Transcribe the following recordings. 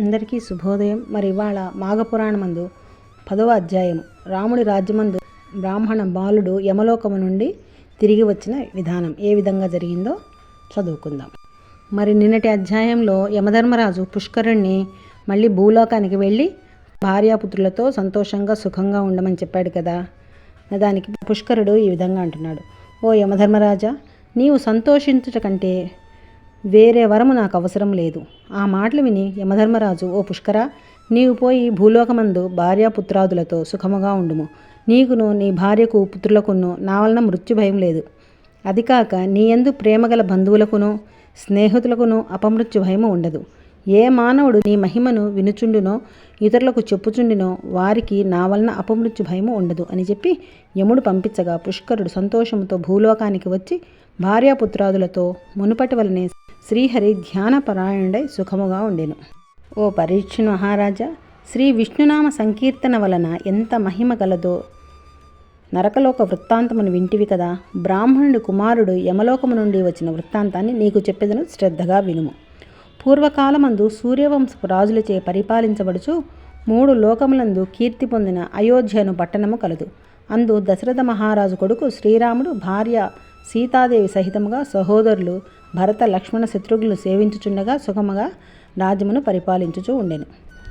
అందరికీ శుభోదయం. మరి ఇవాళ మాఘపురాణమందు పదవ అధ్యాయం. రాముడి రాజ్యమందు బ్రాహ్మణ బాలుడు యమలోకము నుండి తిరిగి వచ్చిన విధానం ఏ విధంగా జరిగిందో చదువుకుందాం. మరి నిన్నటి అధ్యాయంలో యమధర్మరాజు పుష్కరుణ్ణి మళ్ళీ భూలోకానికి వెళ్ళి భార్యాపుత్రులతో సంతోషంగా సుఖంగా ఉండమని చెప్పాడు కదా. దానికి పుష్కరుడు ఈ విధంగా అంటున్నాడు. ఓ యమధర్మరాజా నీవు సంతోషించుట కంటే వేరే వరము నాకు అవసరం లేదు. ఆ మాటలు విని యమధర్మరాజు ఓ పుష్కర నీవు పోయి భూలోకమందు భార్యాపుత్రాదులతో సుఖముగా ఉండుము. నీకును నీ భార్యకు పుత్రులకును నా వలన మృత్యు భయం లేదు. అది కాక నీ యందు ప్రేమగల బంధువులకును స్నేహితులకును అపమృత్యు భయము ఉండదు. ఏ మానవుడు నీ మహిమను వినుచుండునో ఇతరులకు చెప్పుచుండినో వారికి నా వలన అపమృత్యు భయము ఉండదు అని చెప్పి యముడు పంపించగా పుష్కరుడు సంతోషంతో భూలోకానికి వచ్చి భార్యాపుత్రాదులతో మునుపటి వలనే శ్రీహరి ధ్యానపరాయణుడై సుఖముగా ఉండెను. ఓ పరీక్ష మహారాజా శ్రీ విష్ణునామ సంకీర్తన వలన ఎంత మహిమ గలదో! నరకలోక వృత్తాంతమును వింటివి కదా! బ్రాహ్మణుడి కుమారుడు యమలోకము నుండి వచ్చిన వృత్తాంతాన్ని నీకు చెప్పేదను శ్రద్ధగా వినుము. పూర్వకాలమందు సూర్యవంశపు రాజులచే పరిపాలించబడుచు మూడు లోకములందు కీర్తి పొందిన అయోధ్యను పట్టణము కలదు. అందు దశరథ మహారాజు కొడుకు శ్రీరాముడు భార్య సీతాదేవి సహితముగా సహోదరులు భరత లక్ష్మణ శత్రుఘ్నులు సేవించుచుండగా సుఖముగా రాజ్యమును పరిపాలించుచూ ఉండెను.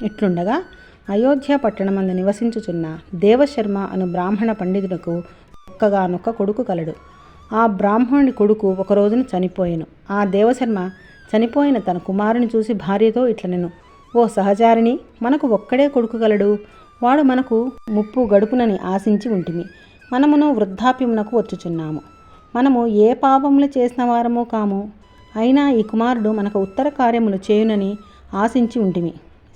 ఇట్లుండగా అయోధ్య పట్టణమందు నివసించుచున్న దేవశర్మ అను బ్రాహ్మణ పండితునకు ఒక్కగానొక్క కొడుకు కలడు. ఆ బ్రాహ్మణుడి కొడుకు ఒకరోజున చనిపోయాను చనిపోయెను. ఆ దేవశర్మ చనిపోయిన తన కుమారుని చూసి భార్యతో ఇట్లనెను ఓ సహచారిణి మనకు ఒక్కడే కొడుకు గలడు వాడు మనకు ముప్పు గడుపునని ఆశించి ఉంటిమి. మనమును వృద్ధాప్యమునకు వచ్చుచున్నాము. మనము ఏ పాపములు చేసిన వారమో కాము అయినా ఈ కుమారుడు మనకు ఉత్తర కార్యములు చేయునని ఆశించి ఉంటిమి.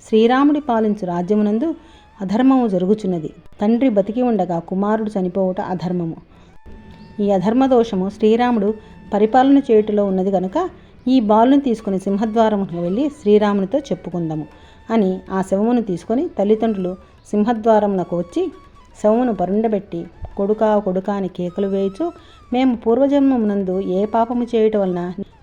శ్రీరాముడి పాలించు రాజ్యమునందు అధర్మము జరుగుచున్నది. తండ్రి బతికి ఉండగా కుమారుడు చనిపోవుట అధర్మము. ఈ అధర్మ దోషము శ్రీరాముడు పరిపాలన చేయుటలో ఉన్నది కనుక ఈ బాలుని తీసుకుని సింహద్వారముకు వెళ్ళి శ్రీరామునితో చెప్పుకుందాము అని ఆ శవమును తీసుకొని తల్లిదండ్రులు సింహద్వారమునకు వచ్చి శవమును పరుండబెట్టి కొడుకా కొడుకా అని కేకలు వేయచు మేము పూర్వజన్మమునందు ఏ పాపము చేయటం వలన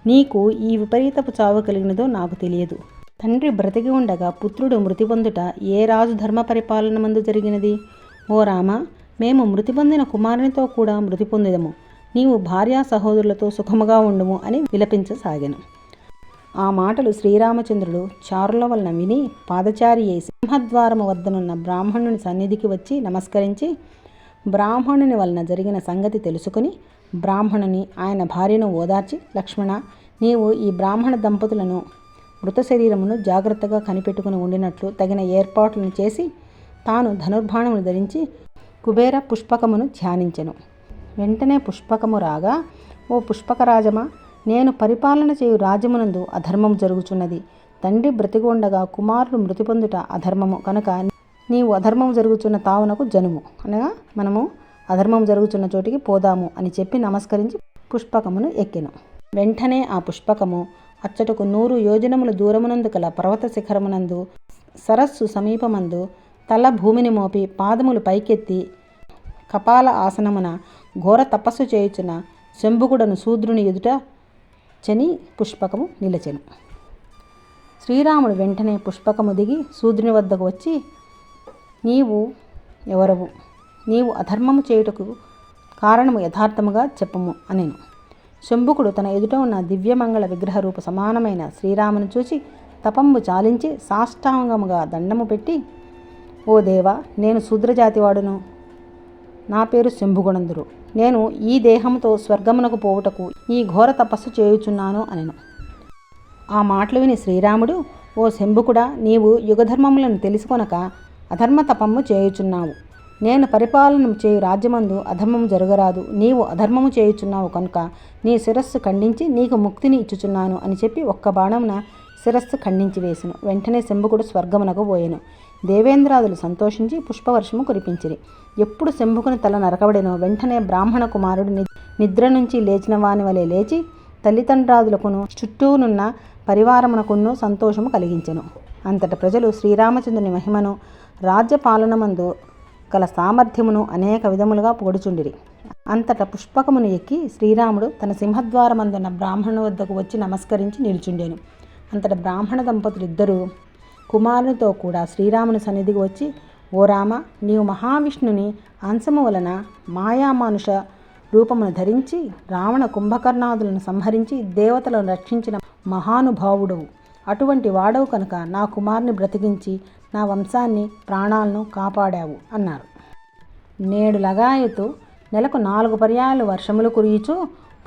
నీకు ఈ విపరీతపు చావు కలిగినదో నాకు తెలియదు. తండ్రి బ్రతికి ఉండగా పుత్రుడు మృతి పొందుట ఏ రాజు ధర్మ పరిపాలన మందు జరిగినది? ఓ రామ మేము మృతి పొందిన కుమారునితో కూడా మృతి పొందిదము. నీవు భార్యా సహోదరులతో సుఖముగా ఉండుము అని విలపించసాగాను. ఆ మాటలు శ్రీరామచంద్రుడు చారుల వలన విని పాదచారి అయి సింహద్వారము వద్దనున్న బ్రాహ్మణుని సన్నిధికి వచ్చి నమస్కరించి బ్రాహ్మణుని వలన జరిగిన సంగతి తెలుసుకుని బ్రాహ్మణుని ఆయన భార్యను ఓదార్చి లక్ష్మణ నీవు ఈ బ్రాహ్మణ దంపతులను మృత శరీరమును జాగ్రత్తగా కనిపెట్టుకుని ఉండినట్లు తగిన ఏర్పాట్లను చేసి తాను ధనుర్బాణమును ధరించి కుబేర పుష్పకమును ధ్యానించెను. వెంటనే పుష్పకము రాగా ఓ పుష్పకరాజమా నేను పరిపాలన చేయు రాజ్యమునందు అధర్మం జరుగుచున్నది. తండ్రి బ్రతికి ఉండగా కుమారుడు మృతి పొందుట అధర్మము. కనుక నీవు అధర్మం జరుగుచున్న తావునకు జనుము. అనగా మనము అధర్మం జరుగుతున్న చోటికి పోదాము అని చెప్పి నమస్కరించి పుష్పకమును ఎక్కెను. వెంటనే ఆ పుష్పకము అచ్చటకు నూరు యోజనముల దూరమునందు కల పర్వత శిఖరమునందు సరస్సు సమీపమందు తల భూమిని మోపి పాదములు పైకెత్తి కపాల ఆసనమున ఘోర తపస్సు చేయుచున్న శంభుకుడను శూద్రుని ఎదుట చని పుష్పకము నిలచెను. శ్రీరాముడు వెంటనే పుష్పకము దిగి శూద్రుని వద్దకు వచ్చి నీవు ఎవరవు? నీవు అధర్మము చేయుటకు కారణము యథార్థముగా చెప్పము అనేను. శంభుకుడు తన ఎదుట ఉన్న దివ్యమంగళ విగ్రహ రూప సమానమైన శ్రీరామును చూసి తపంబు చాలించి సాష్టాంగముగా దండము పెట్టి ఓ దేవా నేను శూద్రజాతివాడును. నా పేరు శంభుగుణందురు నేను ఈ దేహంతో స్వర్గమునకు పోవుటకు ఈ ఘోర తపస్సు చేయుచున్నాను అనెను. ఆ మాటలు విని శ్రీరాముడు ఓ శంభుకుడా నీవు యుగధర్మములను తెలుసుకొనక అధర్మ తపము చేయుచున్నావు. నేను పరిపాలన చేయు రాజ్యమందు అధర్మము జరగరాదు. నీవు అధర్మము చేయుచున్నావు కనుక నీ శిరస్సు ఖండించి నీకు ముక్తిని ఇచ్చుచున్నాను అని చెప్పి ఒక్క బాణమున శిరస్సు ఖండించి వేసెను. వెంటనే శంభుకుడు స్వర్గమునకు పోయెను. దేవేంద్రాదులు సంతోషించి పుష్పవర్షము కురిపించిరి. ఎప్పుడు శంభుకుని తల నరకబడినో వెంటనే బ్రాహ్మణ కుమారుడు నిద్ర నుంచి లేచిన వాని వలె లేచి తల్లిదండ్రాదులకును చుట్టూనున్న పరివారమునకును సంతోషము కలిగించెను. అంతట ప్రజలు శ్రీరామచంద్రుని మహిమను రాజ్యపాలనమందు గల సామర్థ్యమును అనేక విధములుగా పొడుచుండిరి. అంతట పుష్పకమును ఎక్కి శ్రీరాముడు తన సింహద్వారమందున్న బ్రాహ్మణు వద్దకు వచ్చి నమస్కరించి నిలుచుండెను. అంతట బ్రాహ్మణ దంపతులు ఇద్దరూ కుమారునితో కూడా శ్రీరాముని సన్నిధికి వచ్చి ఓ రామ నీవు మహావిష్ణుని అంశము వలన మాయామానుష రూపమును ధరించి రావణ కుంభకర్ణాదులను సంహరించి దేవతలను రక్షించిన మహానుభావుడవు. అటువంటి వాడవు కనుక నా కుమారుని బ్రతికించి నా వంశాన్ని ప్రాణాలను కాపాడావు అన్నారు. నేడు లగాయతు నెలకు నాలుగు పర్యాయాలు వర్షములు కురియుచు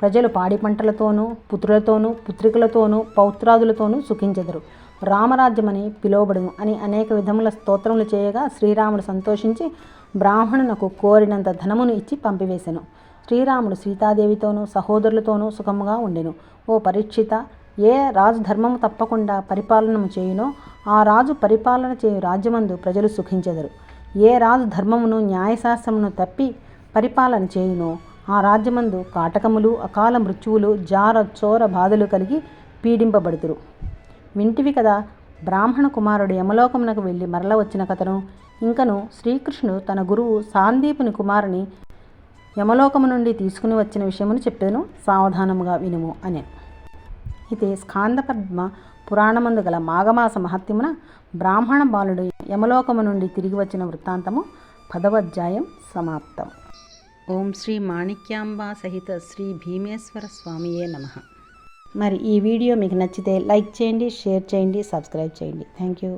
ప్రజలు పాడి పంటలతోనూ పుత్రులతోనూ పుత్రికలతోనూ పౌత్రాదులతోనూ సుఖించెదరు. రామరాజ్యమని పిలువబడును అని అనేక విధముల స్తోత్రములు చేయగా శ్రీరాముడు సంతోషించి బ్రాహ్మణునకు కోరినంత ధనమును ఇచ్చి పంపివేశెను శ్రీరాముడు సీతాదేవితోనూ సహోదరులతోనూ సుఖముగా ఉండెను. ఓ పరీక్షిత ఏ రాజు ధర్మము తప్పకుండా పరిపాలనము చేయునో ఆ రాజు పరిపాలన చేయు రాజ్యమందు ప్రజలు సుఖించెదరు. ఏ రాజు ధర్మమును న్యాయశాస్త్రమును తప్పి పరిపాలన చేయునో ఆ రాజ్యమందు కాటకములు అకాల మృత్యువులు జార చోర బాధలు కలిగి పీడింపబడుతురు. వింటివి కదా బ్రాహ్మణ కుమారుడు యమలోకమునకు వెళ్ళి మరల వచ్చిన కథను. ఇంకను శ్రీకృష్ణుడు తన గురువు సాందీపుని కుమారుని యమలోకము నుండి తీసుకుని వచ్చిన విషయమును చెప్పాను సావధానముగా వినుము అని. అయితే స్కాందపద్మ పురాణమందు గల మాఘమాస మహత్యమున బ్రాహ్మణ బాలుడు యమలోకము నుండి తిరిగి వచ్చిన వృత్తాంతము పదవధ్యాయం సమాప్తం. ఓం శ్రీ మాణిక్యాంబా సహిత శ్రీ భీమేశ్వర స్వామియే నమ. మరి ఈ వీడియో మీకు నచ్చితే లైక్ చేయండి షేర్ చేయండి సబ్స్క్రైబ్ చేయండి. Thank you.